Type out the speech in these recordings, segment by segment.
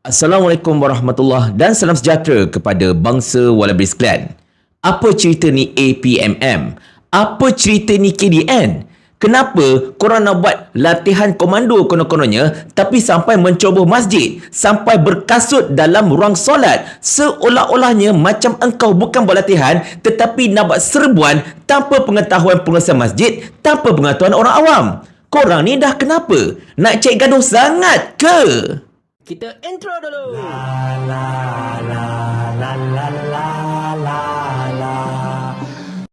Assalamualaikum warahmatullahi dan salam sejahtera kepada bangsa Wallaby sekalian. Apa cerita ni APMM? Apa cerita ni KDN? Kenapa korang nak buat latihan komando konon-kononnya tapi sampai mencoba masjid, sampai berkasut dalam ruang solat seolah-olahnya macam engkau bukan buat latihan tetapi nak buat serbuan tanpa pengetahuan penguasa masjid, tanpa pengetahuan orang awam. Korang ni dah kenapa? Nak cek gaduh sangat ke? Kita intro dulu.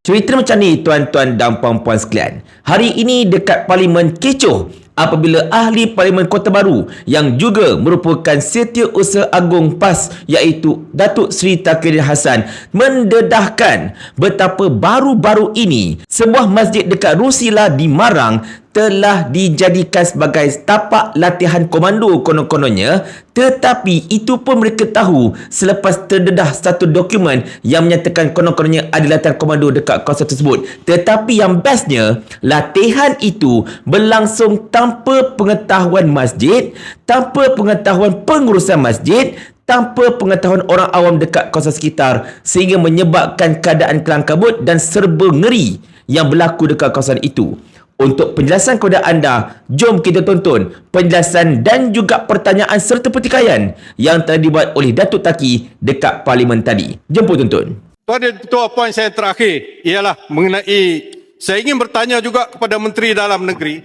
Cerita macam ni tuan-tuan dan puan-puan sekalian. Hari ini dekat Parlimen kecoh apabila ahli Parlimen Kota Baru yang juga merupakan Setiausaha Agung PAS iaitu Datuk Seri Takirin Hassan mendedahkan betapa baru-baru ini sebuah masjid dekat Rusila di Marang telah dijadikan sebagai tapak latihan komando konon-kononnya tetapi itu pun mereka tahu selepas terdedah satu dokumen yang menyatakan konon-kononnya ada latihan komando dekat kawasan tersebut tetapi yang bestnya latihan itu berlangsung tanpa pengetahuan masjid tanpa pengetahuan pengurusan masjid tanpa pengetahuan orang awam dekat kawasan sekitar sehingga menyebabkan keadaan kelang kabut dan serba ngeri yang berlaku dekat kawasan itu. Untuk penjelasan kepada anda, jom kita tonton penjelasan dan juga pertanyaan serta pertikaian yang telah dibuat oleh Datuk Taki dekat Parlimen tadi. Jom pun tonton. Tuan dan Ketua, poin saya terakhir ialah mengenai saya ingin bertanya juga kepada Menteri Dalam Negeri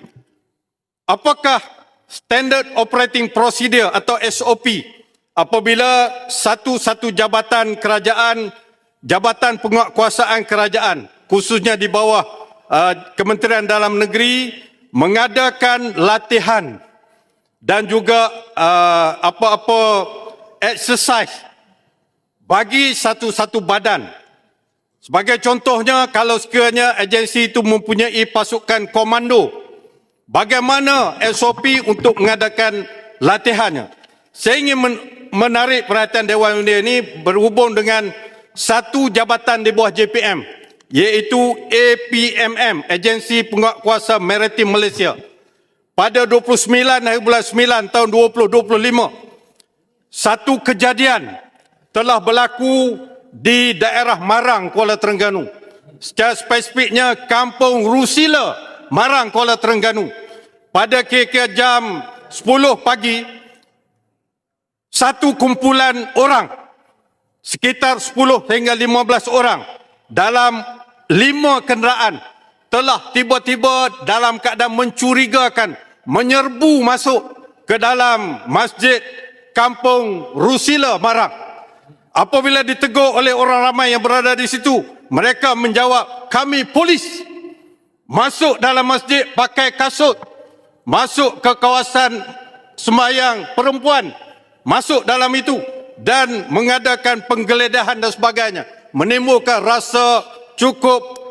apakah Standard Operating Procedure atau SOP apabila satu-satu jabatan kerajaan, jabatan penguatkuasaan kerajaan khususnya di bawah Uh, Kementerian Dalam Negeri mengadakan latihan dan juga uh, apa-apa exercise bagi satu-satu badan. Sebagai contohnya, kalau sekiranya agensi itu mempunyai pasukan komando, bagaimana SOP untuk mengadakan latihannya? Saya ingin menarik perhatian Dewan Undian ini berhubung dengan satu jabatan di bawah JPM iaitu APMM, Agensi Penguatkuasa Maritim Malaysia. Pada 29 hari bulan 9 tahun 2025, satu kejadian telah berlaku di daerah Marang, Kuala Terengganu. Secara spesifiknya Kampung Rusila, Marang, Kuala Terengganu. Pada kira-kira jam 10 pagi, satu kumpulan orang, sekitar 10 hingga 15 orang, dalam lima kenderaan telah tiba-tiba dalam keadaan mencurigakan menyerbu masuk ke dalam masjid kampung Rusila Marang. Apabila ditegur oleh orang ramai yang berada di situ, mereka menjawab, kami polis. Masuk dalam masjid pakai kasut. Masuk ke kawasan semayang perempuan. Masuk dalam itu dan mengadakan penggeledahan dan sebagainya. Menimbulkan rasa cukup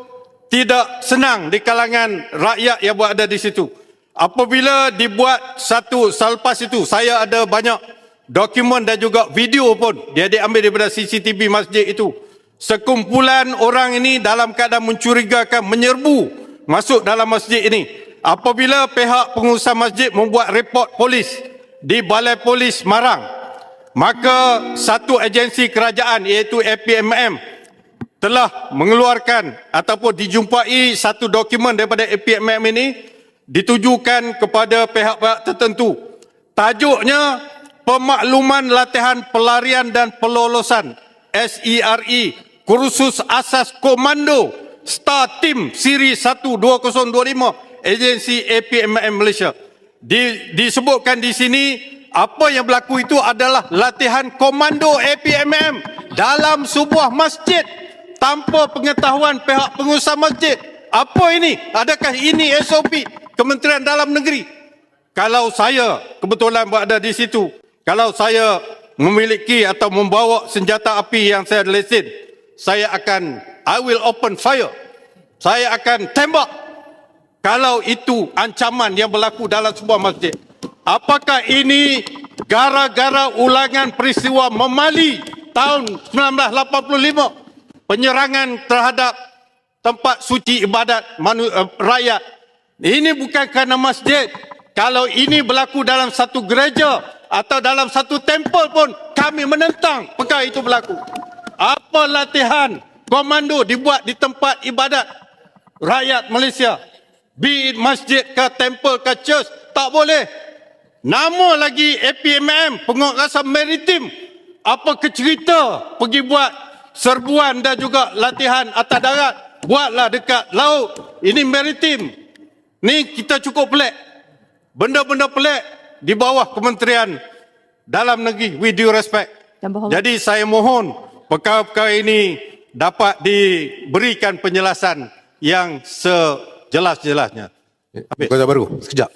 tidak senang di kalangan rakyat yang berada di situ. Apabila dibuat satu selepas itu, saya ada banyak dokumen dan juga video pun dia diambil daripada CCTV masjid itu. Sekumpulan orang ini dalam keadaan mencurigakan menyerbu masuk dalam masjid ini. Apabila pihak pengurusan masjid membuat report polis di Balai Polis Marang, maka satu agensi kerajaan iaitu APMM telah mengeluarkan ataupun dijumpai satu dokumen daripada APMM ini ditujukan kepada pihak-pihak tertentu. Tajuknya Pemakluman Latihan Pelarian dan Pelolosan SERE Kursus Asas Komando Star Team Siri 1225 Agensi APMM Malaysia. Di, disebutkan di sini apa yang berlaku itu adalah latihan komando APMM dalam sebuah masjid tanpa pengetahuan pihak pengusaha masjid. Apa ini? Adakah ini SOP Kementerian Dalam Negeri? Kalau saya kebetulan berada di situ, kalau saya memiliki atau membawa senjata api yang saya lesen, saya akan I will open fire. Saya akan tembak kalau itu ancaman yang berlaku dalam sebuah masjid. Apakah ini gara-gara ulangan peristiwa memali tahun 1985 penyerangan terhadap tempat suci ibadat manu, uh, rakyat. Ini bukan kerana masjid. Kalau ini berlaku dalam satu gereja atau dalam satu tempel pun kami menentang perkara itu berlaku. Apa latihan komando dibuat di tempat ibadat rakyat Malaysia, be it masjid ke tempel ke church, tak boleh. Nama lagi APMM, penguatkuasa maritim, apa kecerita pergi buat serbuan dan juga latihan atas darat, buatlah dekat laut. Ini maritim. Ni kita cukup pelik. Benda-benda pelik di bawah Kementerian Dalam Negeri with due respect. Jadi saya mohon perkara-perkara ini dapat diberikan penjelasan yang sejelas-jelasnya. Habis. Kota Baru, sekejap.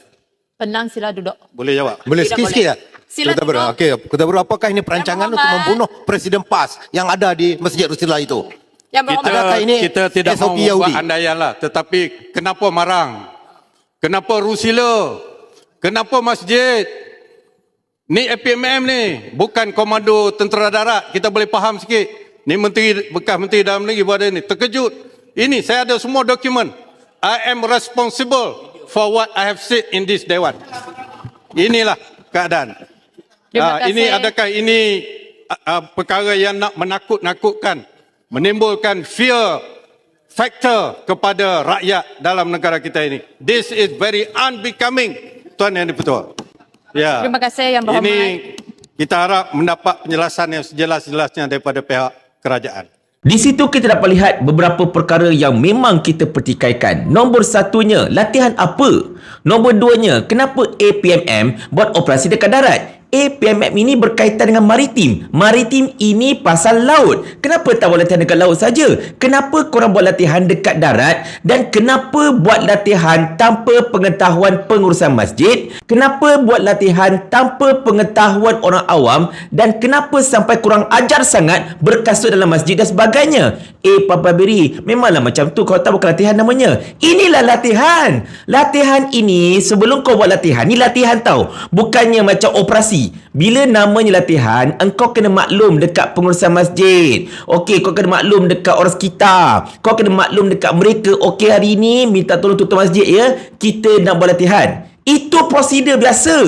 Tenang sila duduk. Boleh jawab? Boleh sikit-sikit tak? Sila Kota Baru. Okey, Kota Baru apakah ini perancangan untuk membunuh Presiden PAS yang ada di Masjid Rusila itu? Yang kita. Adakah ini kita tidak SOP mau Yahudi? andaian lah. Tetapi kenapa marang? Kenapa Rusila? Kenapa masjid? Ni APMM ni. Bukan komando tentera darat. Kita boleh faham sikit. Ni menteri, bekas menteri dalam negeri buat ni. Terkejut. Ini saya ada semua dokumen. I am responsible for what I have said in this Dewan. Inilah keadaan. Terima Ah, ini kasih. adakah ini ah, perkara yang nak menakut-nakutkan, menimbulkan fear factor kepada rakyat dalam negara kita ini. This is very unbecoming, Tuan Yang Dipertua. Ya. Terima kasih Yang Berhormat. Ini kita harap mendapat penjelasan yang sejelas-jelasnya daripada pihak kerajaan. Di situ kita dapat lihat beberapa perkara yang memang kita pertikaikan. Nombor satunya, latihan apa? Nombor duanya, kenapa APMM buat operasi dekat darat? APMM ini berkaitan dengan maritim. Maritim ini pasal laut. Kenapa tak buat latihan dekat laut saja? Kenapa korang buat latihan dekat darat? Dan kenapa buat latihan tanpa pengetahuan pengurusan masjid? Kenapa buat latihan tanpa pengetahuan orang awam? Dan kenapa sampai kurang ajar sangat berkasut dalam masjid dan sebagainya? Eh, Papa Beri, memanglah macam tu. Kau tahu bukan latihan namanya. Inilah latihan. Latihan ini, sebelum kau buat latihan, ni latihan tau. Bukannya macam operasi. Bila namanya latihan, engkau kena maklum dekat pengurusan masjid. Okey, kau kena maklum dekat orang sekitar. Kau kena maklum dekat mereka. Okey, hari ini minta tolong tutup masjid ya. Kita nak buat latihan. Itu prosedur biasa.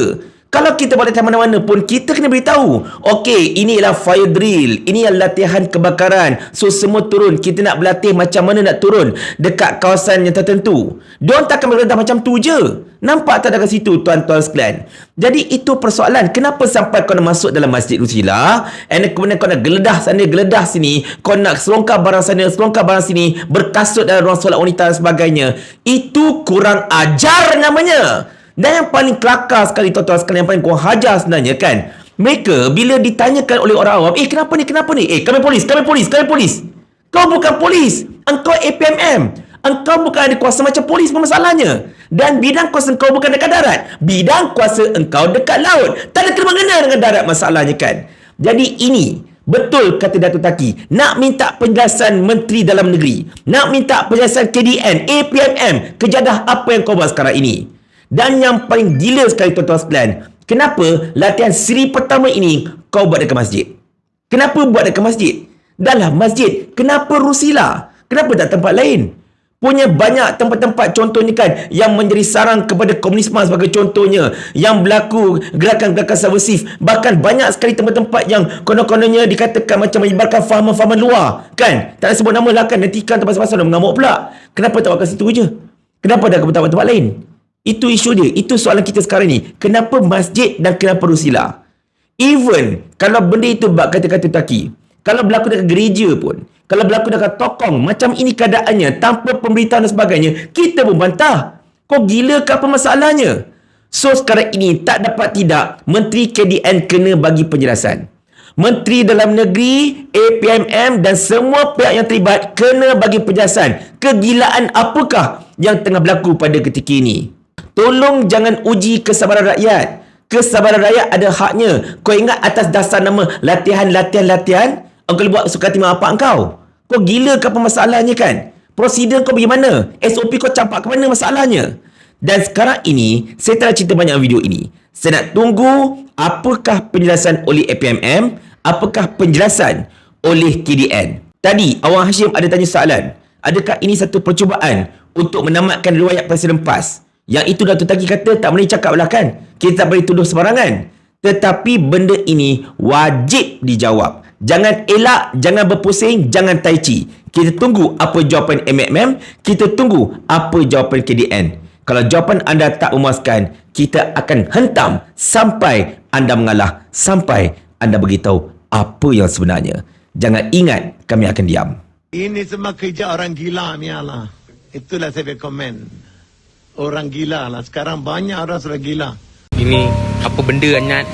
Kalau kita buat latihan mana-mana pun, kita kena beritahu. Okey, ini ialah fire drill. Ini adalah latihan kebakaran. So, semua turun. Kita nak berlatih macam mana nak turun dekat kawasan yang tertentu. Diorang takkan berlatih macam tu je. Nampak tak dekat situ, tuan-tuan sekalian? Jadi, itu persoalan. Kenapa sampai kau nak masuk dalam Masjid Rusila, and kemudian kau nak geledah sana, geledah sini, kau nak selongkar barang sana, selongkar barang sini, berkasut dalam ruang solat wanita dan sebagainya. Itu kurang ajar namanya. Dan yang paling kelakar sekali tuan-tuan sekalian yang paling kurang hajar sebenarnya kan. Mereka bila ditanyakan oleh orang awam, eh kenapa ni, kenapa ni? Eh kami polis, kami polis, kami polis. Kau bukan polis. Engkau APMM. Engkau bukan ada kuasa macam polis pun masalahnya. Dan bidang kuasa engkau bukan dekat darat. Bidang kuasa engkau dekat laut. Tak ada kena-mengena dengan darat masalahnya kan. Jadi ini Betul kata Datuk Taki. Nak minta penjelasan Menteri Dalam Negeri. Nak minta penjelasan KDN, APMM. Kejadah apa yang kau buat sekarang ini. Dan yang paling gila sekali tuan-tuan sekalian. Kenapa latihan siri pertama ini kau buat dekat masjid? Kenapa buat dekat masjid? Dalam masjid. Kenapa Rusila? Kenapa tak tempat lain? Punya banyak tempat-tempat contohnya kan yang menjadi sarang kepada komunisme sebagai contohnya yang berlaku gerakan-gerakan subversif bahkan banyak sekali tempat-tempat yang konon-kononnya dikatakan macam menyebarkan fahaman-fahaman luar kan tak nak sebut nama lah kan nanti kan tempat-tempat mengamuk pula kenapa tak buat kat situ je kenapa tak ke tempat-tempat lain itu isu dia itu soalan kita sekarang ni kenapa masjid dan kenapa Rusila Even kalau benda itu bak kata-kata taki, kalau berlaku dekat gereja pun, kalau berlaku dekat tokong, macam ini keadaannya, tanpa pemberitahuan dan sebagainya, kita pun bantah. Kau gila ke apa masalahnya? So sekarang ini tak dapat tidak, Menteri KDN kena bagi penjelasan. Menteri Dalam Negeri, APMM dan semua pihak yang terlibat kena bagi penjelasan. Kegilaan apakah yang tengah berlaku pada ketika ini? Tolong jangan uji kesabaran rakyat. Kesabaran rakyat ada haknya. Kau ingat atas dasar nama latihan-latihan-latihan, engkau boleh buat suka hati mak bapak engkau. Kau gila ke apa masalahnya kan? Prosedur kau bagaimana? SOP kau campak ke mana masalahnya? Dan sekarang ini, saya nak cerita banyak video ini. Saya nak tunggu apakah penjelasan oleh APMM, apakah penjelasan oleh KDN. Tadi, Awang Hashim ada tanya soalan. Adakah ini satu percubaan untuk menamatkan riwayat Presiden PAS? Yang itu Datuk Taki kata tak boleh cakap lah kan. Kita tak boleh tuduh sembarangan. Tetapi benda ini wajib dijawab. Jangan elak, jangan berpusing, jangan tai chi. Kita tunggu apa jawapan MMM, kita tunggu apa jawapan KDN. Kalau jawapan anda tak memuaskan, kita akan hentam sampai anda mengalah, sampai anda beritahu apa yang sebenarnya. Jangan ingat kami akan diam. Ini semua kerja orang gila ni lah. Itulah saya komen. Orang gila lah. Sekarang banyak orang sudah gila. Ini apa benda Anyat